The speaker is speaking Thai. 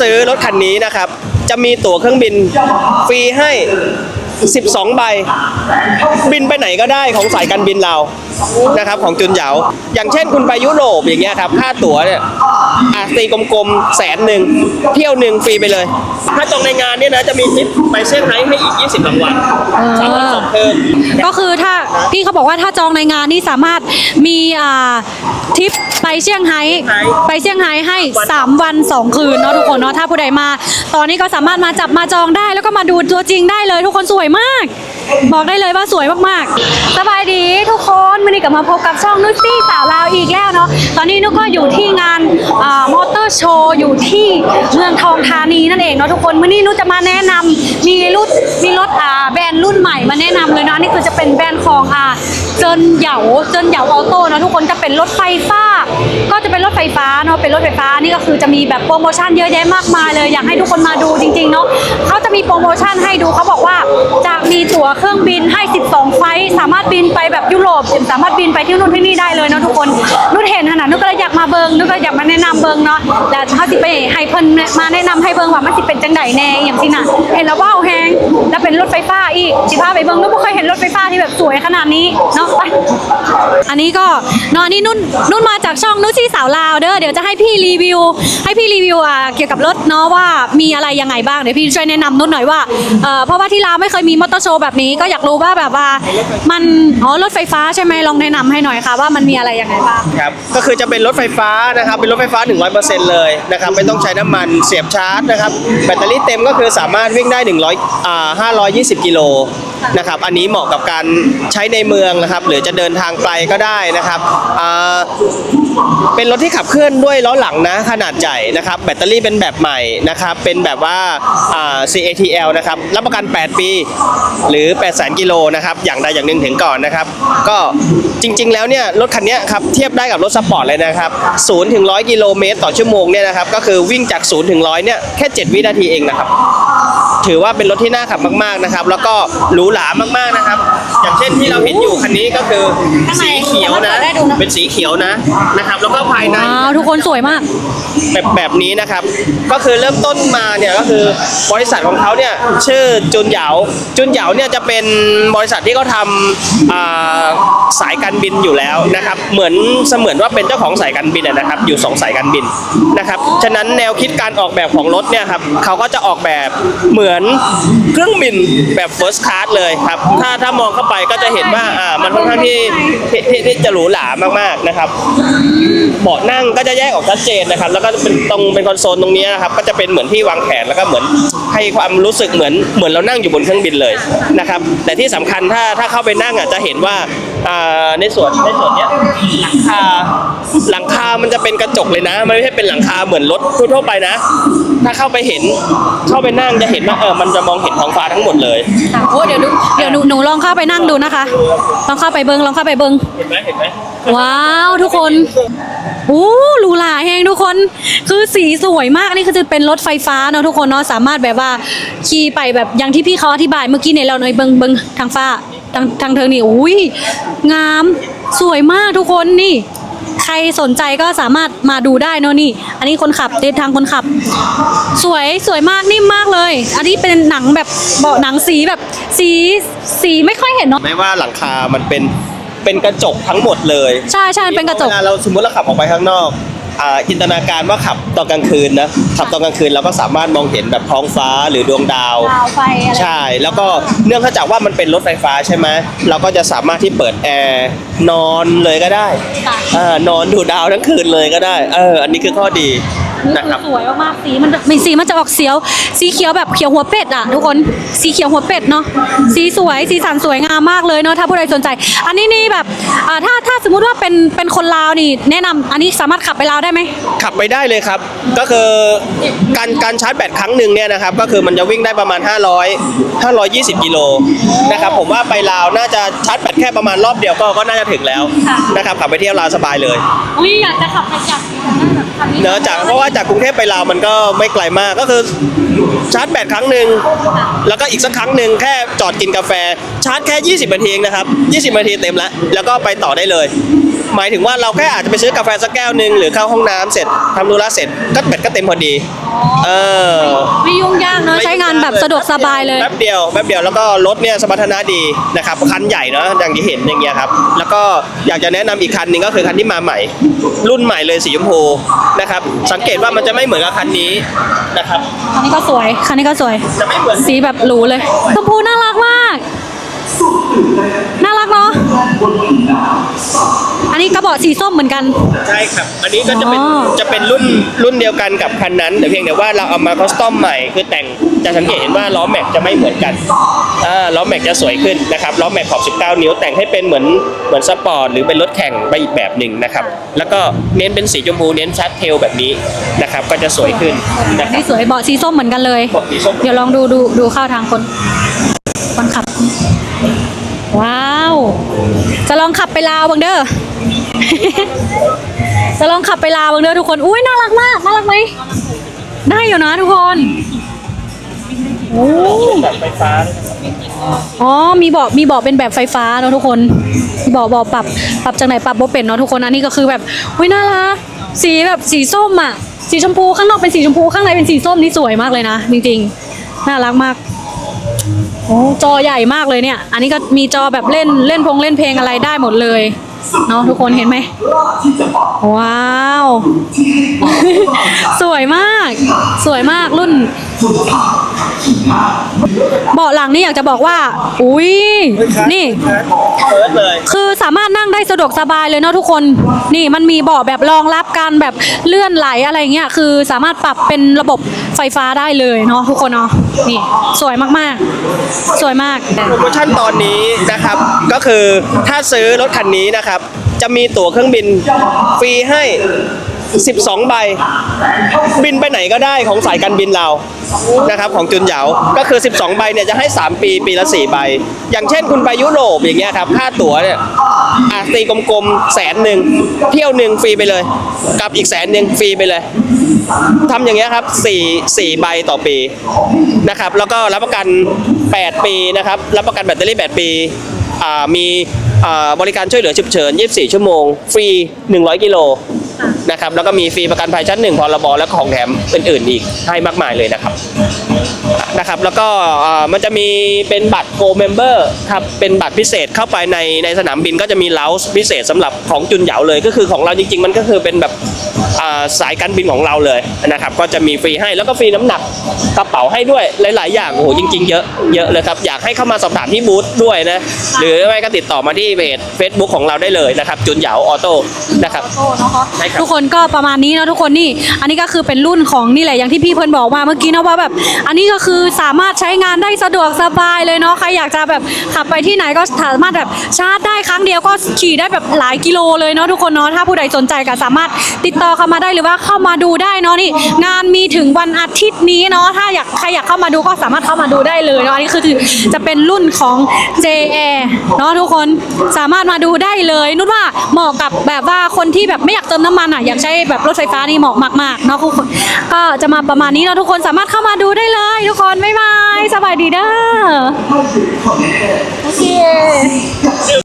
ซื้อรถคันนี้นะครับ จะมีตั๋วเครื่องบินฟรีให้ 12 ใบ บินไปไหนก็ได้ของสายการบินเรานะครับของจุนเหยา อย่างเช่นคุณไปยุโรปอย่างเงี้ยครับค่าตั๋วเนี่ย อะตีกลมๆแสนหนึ่งเที่ยวหนึ่งฟรีไปเลย ถ้าจองในงานเนี่ยนะจะมีทิปไปเซี่ยงไฮ้ให้อีก 20รางวัลสามารถส่งเพิ่ม ก็คือถ้าพี่เขาบอกว่าถ้าจองในงานนี่สามารถมีอ่าทริปไปเซี่ยงไฮ้ไปเซี่ยงไฮ้ให้ 3 วัน 2 คืนเนาะทุกคนเนาะถ้าผู้ใดมา ตอนนี้ก็สามารถมาจับมาจองได้ แล้วก็มาดูตัวจริงได้เลยทุกคนสวยมาก บอกได้เลยว่าสวยมากๆ สบายดีทุกคนวันนี้กลับมาพบกับช่องนุชซี่สาวลาวอีกแล้วเนาะ ตอนนี้นุชก็อยู่ที่งานมอเตอร์โชว์อยู่ที่เมืองทองธานีนั่นเองเนาะทุกคนวันนี้นุชจะมาแนะนำมีรุ่นมีรถอ่าแบรนด์รุ่นใหม่มาแนะนำเลยเนาะนี่คือจะเป็นแบรนด์ของอ่าเจินเหยาเจินเหยาออโต้เนาะทุกคนจะเป็นรถไฟฟ้า ก็จะเป็นรถ ฟฟ้าเนาะเป็นรถไฟฟ้านี่ก็คือจะมีแบบโปรโมชั่นเยอะแยะมากมายเลยอยากให้ทุกคนมาดูจริงๆเนาะเขาจะมีโปรโมชั่นให้ดูเขาบอกว่าจะมีตั๋วเครื่องบินให้ 12 ไฟสามารถบินไปแบบยุโรปสามารถบินไปที่นู่นที่นี่ได้เลยเนาะทุกคนนุ่นเห็นขนาดนุ่นก็เลยอยากมาเบิงนุ่นก็อยากมาแนะนำเบิงเนาะแล้วเขาสิไปให้เพิ่นมาแนะนำให้เบิงว่ามันสิเป็นจังไดแน่อย่างที่น่ะเห็นแล้วว้าวแฮงแล้วเป็นรถไฟฟ้าอีกสิพาไปเบิงนุ่นไม่เคยเห็นรถไฟฟ้าที่แบบสวยขนาดนี้เนาะไปอันนี้ก็นอนนี่นุ่นนุ่นมาจากช่องนุ่นชี่สาวลาวเด้อเดี๋ยวจะให้พี่รีวิว ให้พี่รีวิวอะเกี่ยวกับรถเนาะว่ามีอะไรยังไงบ้างเดี๋ยวพี่ช่วยแนะนำนุ่นหน่อยว่าเอ่อเพราะว่าที่ลาวไม่เคยมีมอเตอร์โชว์แบบนี้ก็อยากรู้ว่าแบบว่ามันอ๋อรถไฟฟ้าใช่ไหมลองแนะนำให้หน่อยค่ะว่ามันมีอะไรยังไงบ้าง ครับก็คือจะเป็นรถไฟฟ้านะครับเป็นรถไฟฟ้า 100%เลยนะครับไม่ต้องใช้น้ำมันเสียบชาร์จนะครับแบตเตอรี่เต็มก็คือสามารถวิ่งได้100อ่า520 กิโลนะครับอันนี้เหมาะกับการใช้ในเมืองนะครับหรือจะเดินทางไกลก็ได้นะครับอ่าเป็นรถที่ขับเคลื่อนด้วยล้อหลังนะขนาดใหญ่นะครับแบตเตอรี่เป็นแบบใหม่นะครับเป็นแบบว่าอ่า CATL นะครับรับประกัน 8 ปี หรือ8 0 0 0 0กิโลนะครับอย่างใดอย่างหนึ่งถึงก่อนนะครับก็จริง ๆ แล้วเนี่ยรถคันเนี้ยครับเทียบได้กับรถสปอร์ตเลยนะครับ0ถึง100 กิโลเมตรต่อชั่วโมงเนี่ยนะครับก็คือวิ่งจาก0ถึง100เนี่ยแค่ 7 วินาทีเองนะครับ ถือว่าเป็นรถที่น่าขับมากๆนะครับ แล้วก็หรูหรามากๆนะครับ อย่างเช่นที่เราเห็นอยู่คันนี้ก็คือสีเขียวนะเป็นสีเขียวนะนะครับ แล้วก็ภายในว้าวทุกคนสวยมาก แบบแบบนี้นะครับ ก็คือเริ่มต้นมาเนี่ยก็คือบริษัทของเขาเนี่ยชื่อจุนเหยาจุนเหยาเนี่ยจะเป็นบริษัทที่เขาทำอ่าสายการบินอยู่แล้วนะครับ เหมือนเสมือนว่าเป็นเจ้าของสายการบินอะนะครับ อยู่สองสายการบินนะครับฉะนั้นแนวคิดการออกแบบของรถเนี่ยครับเขาก็จะออกแบบเหมือนเครื่องบินแบบ first class เลยครับ ถ้าถ้ามองเข้าไปก็จะเห็นว่าอ่ามันค่อนข้างที่ที่ที่ที่จะหรูหรามากๆนะครับ เบาะนั่งก็จะแยกออกชัดเจนนะครับ แล้วก็เป็นตรงเป็นคอนโซลตรงนี้นะครับ ก็จะเป็นเหมือนที่วางแขนแล้วก็เหมือนให้ความรู้สึกเหมือนเหมือนเรานั่งอยู่บนเครื่องบินเลยนะครับ แต่ที่สำคัญถ้าถ้าเข้าไปนั่งอะจะเห็นว่าอ่าในส่วนในส่วนเนี้ยหลังคาหลังคา มันจะเป็นกระจกเลยนะ มันไม่ใช่เป็นหลังคาเหมือนรถทั่วๆไปนะ ถ้าเข้าไปเห็นเข้าไปนั่งจะเห็นว่าเออมันจะมองเห็นท้องฟ้าทั้งหมดเลย โอ้เดี๋ยวดูเดี๋ยวหนูหนูลองเข้าไปนั่งดูนะคะ ลองเข้าไปเบิงลองเข้าไปเบิง เห็นไหมเห็นไหมว้าวทุกคนโอ้หรูหราแฮงทุกคน คือสีสวยมากนี่คือจะเป็นรถไฟฟ้าเนาะทุกคนเนาะสามารถแบบว่าขี่ไปแบบอย่างที่พี่เขาอธิบายเมื่อกี้เนี่ยเราเนยเบิงเบิงทางฟ้าทางทางเธอนี่อุ้ยงาม สวยมากทุกคนนี่ ใครสนใจก็สามารถมาดูได้เนอะนี่ อันนี้คนขับเดททางคนขับ สวยสวยมากนิ่มมากเลย อันนี้เป็นหนังแบบเบาะหนังสีแบบสีสีไม่ค่อยเห็นเนาะ ไม่ว่าหลังคามันเป็นเป็นกระจกทั้งหมดเลยใช่ใช่เป็นกระจกเวลาเราสมมติเราขับออกไปข้างนอก อ่าจินตนาการว่าขับตอนกลางคืนนะขับตอนกลางคืนเราก็สามารถมองเห็นแบบท้องฟ้าหรือดวงดาว ดาวไฟอะไรใช่ แล้วก็เนื่องจากว่ามันเป็นรถไฟฟ้าใช่ไหมเราก็จะสามารถที่เปิดแอร์นอนเลยก็ได้ค่ะ อ่านอนดูดาวทั้งคืนเลยก็ได้เอออันนี้คือข้อดี นี่นะคคืรับอสวยมากๆสีมันมีสีมันจะออกเขียว สีเขียวแบบเขียวหัวเป็ดอะทุกคนสีเขียวหัวเป็ดเนาะสีสวยสีสันสวยงามมากเลยเนาะถ้าผู้ใดสนใจ อันนี้นี่แบบอ่าถ้าถ้าสมมุติว่าเป็นเป็นคนลาวนี่ แนะนำอันนี้สามารถขับไปลาวได้ไหม ขับไปได้เลยครับ ก็คือการการชาร์จแบตครั้งหนึ่งเนี่ยนะครับ ก็คือมันจะวิ่งได้ประมาณ 500 520 กิโลนะครับ ผมว่าไปลาวน่าจะชาร์จแบตแค่ประมาณรอบเดียวก็ก็น่าจะถึงแล้วนะครับขับไปเที่ยวลาวสบายเลย อุ้ยอยากจะขับไปจากแบบคันนี้ เนอะจากเพราะว่าจากกรุงเทพไปลาวมันก็ไม่ไกลมากก็คือชาร์จแบตครั้งหนึ่งแล้วก็อีกสักครั้งหนึ่งแค่จอดกินกาแฟชาร์จแค่ 20นาทีเองนะครับ 20นาทีเต็มแล้ว แล้วก็ไปต่อได้เลย หมายถึงว่าเราแค่อาจจะไปซื้อกาแฟสักแก้วหนึ่งหรือเข้าห้องน้ำเสร็จทำธุระเสร็จก็แบตก็เต็มพอดี เออไม่ยุ่งยากเนาะใช้งานแบบสะดวกสบายเลย แป๊บเดียวแป๊บเดียวแล้วก็รถเนี่ยสมรรถนะดีนะครับคันใหญ่เนาะอย่างที่เห็นอย่างเงี้ยครับแล้วก็อยากจะแนะนำอีกคันหนึ่งก็คือคันที่มาใหม่ รุ่นใหม่เลยสีชมพูนะครับสังเกตว่ามันจะไม่เหมือนกับคันนี้นะครับคันนี้ก็สวย คันนี้ก็สวย จะไม่เหมือน สีแบบหรูเลยชมพูน่ารักมาก น่ารักเนาะอันนี้ กระบอกสีส้มเหมือนกัน ใช่ครับ อันนี้ก็จะเป็นอ๋อ จะเป็นรุ่นรุ่นเดียวกันกับคันนั้นแต่เพียงแต่ว่าเราเอามาคอสตอมใหม่คือแต่งจะสังเกตเห็นว่าล้อแม็กจะไม่เหมือนกันอ่าล้อแม็กจะสวยขึ้นนะครับล้อแม็กขอบ19 นิ้วแต่งให้เป็นเหมือนเหมือนสปอร์ตหรือเป็นรถแข่งไปอีกแบบหนึ่งนะครับแล้วก็เน้นเป็นสีชมพูเน้นชัดเทลแบบนี้นะครับก็จะสวยขึ้นนะครันี่บ สวยเบาะสีส้มเหมือนกันเลย เบาะสีส้ม เดี๋ยวลองดูดูดูเข้าทางคนคนขับ ว้าว จะลองขับไปลาวบังเด้อ จะลองขับไปลาวบังเด้อทุกคน อุ้ยน่ารักมาก น่ารักไหม ได้อยู่นะทุกคนโอ้แบบไฟฟ้าอ๋อ มีเบาะมีเบาะเป็นแบบไฟฟ้าเนาะทุกคนมีเบาะเบาะปรับปรับจากไหนปรับบ่เป็นเนาะทุกคนอันนี้ก็คือแบบอุ้ยน่ารักสีแบบสีส้มอะ สีชมพูข้างนอกเป็นสีชมพูข้างในเป็นสีส้มนี่สวยมากเลยนะจริงๆ น่ารักมากโอ้จอใหญ่มากเลยเนี่ย อันนี้ก็มีจอแบบเล่นเล่นพงเล่นเพลงอะไรได้หมดเลย เนาะทุกคนเห็นไหมว้าว สวยมาก สวยมากรุ่น เบาะหลังนี่อยากจะบอกว่า อุ้ยนี่เฟิร์สเลยคือสามารถนั่งได้สะดวกสบายเลยเนาะทุกคน นี่มันมีเบาะแบบรองรับการแบบเลื่อนไหลอะไรเงี้ยคือสามารถปรับเป็นระบบ ไฟฟ้าได้เลยเนาะทุกคนเนาะนี่สวยมากๆ สวยมาก โปรโมชั่นตอนนี้นะครับก็คือถ้าซื้อรถคันนี้นะครับ จะมีตั๋วเครื่องบินฟรีให้ 12 ใบ บินไปไหนก็ได้ของสายการบินเรานะครับของจุนเหยาก็คือ 12 ใบเนี่ยจะให้ 3 ปีปีละ 4 ใบ อย่างเช่นคุณไปยุโรปอย่างเงี้ยครับค่าตั๋วเนี่ย อาตีกลมๆแสนหนึ่งเที่ยวหนึ่งฟรีไปเลย กับอีกแสนหนึ่งฟรีไปเลยทำอย่างเงี้ยครับ4 4ใบต่อปีนะครับ แล้วก็รับประกัน 8 ปีนะครับ รับประกันแบตเตอรี่ 8 ปีอ่ามีบริการช่วยเหลือฉุกเฉิน 24 ชั่วโมง ฟรี 100 กิโลนะครับ แล้วก็มีฟรีประกันภัยชั้น1พรบและของแถมอื่นๆอีกให้มากมายเลยนะครับ นะครับแล้วก็มันจะมีเป็นบัตร Go Member ครับเป็นบัตรพิเศษเข้าไปในในสนามบินก็จะมีเลาส์พิเศษสำหรับของจุนเหยาเลย ก็คือของเราจริงๆ มันก็คือเป็นแบบ สายการบินของเราเลยนะครับก็จะมีฟรีให้แล้วก็ฟรีน้ำหนักกระเป๋าให้ด้วยหลาย ๆ อย่างโอ้โหจริง ๆ เยอะเยอะเลยครับอยากให้เข้ามาสอบถามที่บูธด้วยนะหรือไม่ก็ติดต่อมาที่เพจ Facebook ของเราได้เลยนะครับจุนเหยาออโต้นะครับใช่ครับทุกคนก็ประมาณนี้เนาะทุกคนนี่อันนี้ก็คือเป็นรุ่นของนี่แหละอย่างที่พี่เพิ่นบอกมาเมื่อกี้นะว่าแบบอันนี้ก็คือสามารถใช้งานได้สะดวกสบายเลยเนาะใครอยากจะแบบขับไปที่ไหนก็สามารถแบบชาร์จได้ครั้งเดียวก็ขี่ได้แบบหลายกิโลเลยเนาะทุกคนเนาะถ้าผู้ใดสนใจก็สามารถติดต่อเข้ามาได้หรือว่าเข้ามาดูได้เนาะนี่งานมีถึงวันอาทิตย์นี้เนาะถ้าอยากใครอยากเข้ามาดูก็สามารถเข้ามาดูได้เลยเนาะอันนี้คือจะเป็นรุ่นของ JA เนาะทุกคนสามารถมาดูได้เลยนุชว่าเหมาะกับแบบว่าคนที่แบบไม่อยากเติมน้ำมันอะอยากใช้แบบรถไฟฟ้านี่เหมาะมากๆเนาะทุกคนก็จะมาประมาณนี้เนาะทุกคนสามารถเข้ามาดูได้เลย ทุกคนบ๊ายบายสบายดีเด้อโอเค